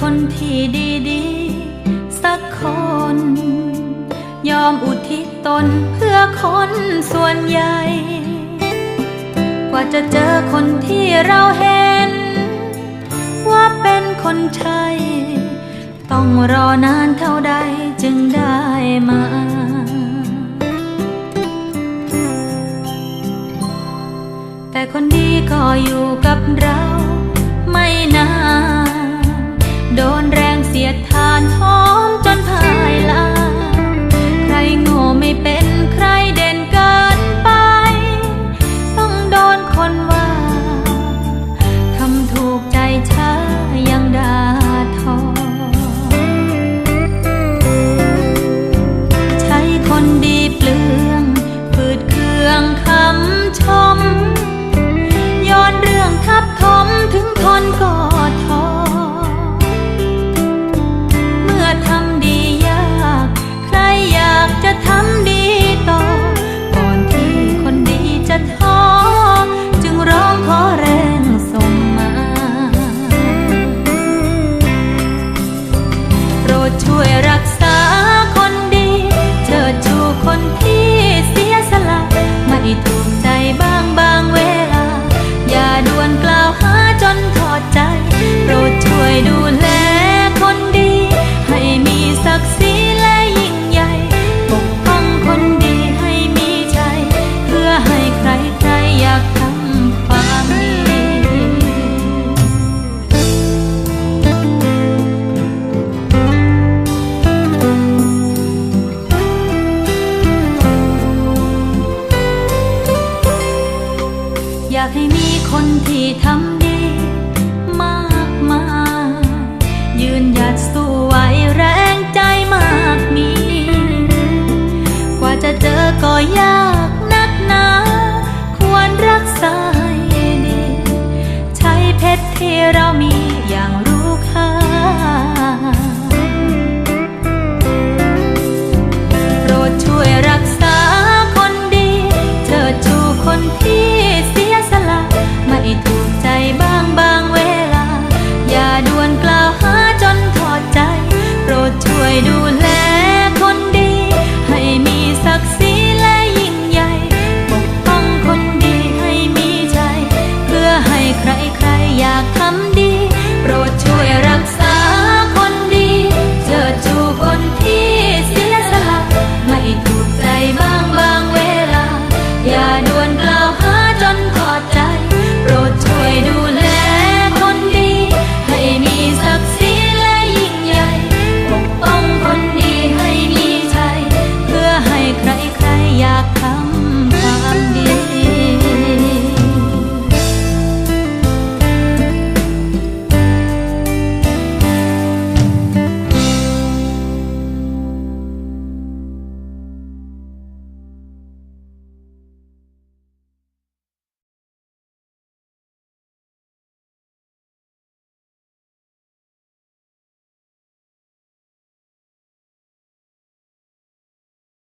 คนที่ดีดีสักคน ยอมอุทิศตนเพื่อคนส่วนใหญ่ กว่าจะเจอคนที่เราเห็น ว่าเป็นคนใช่ ต้องรอนานเท่าใดจึงได้มา อยากให้มีคนที่ทำดีมากมายยืนหยัดสู้ไว้แรงใจมากมี กว่าจะเจอก็ยากนักหนา ควรรักษาให้ดี ใช้เพชรที่เรามี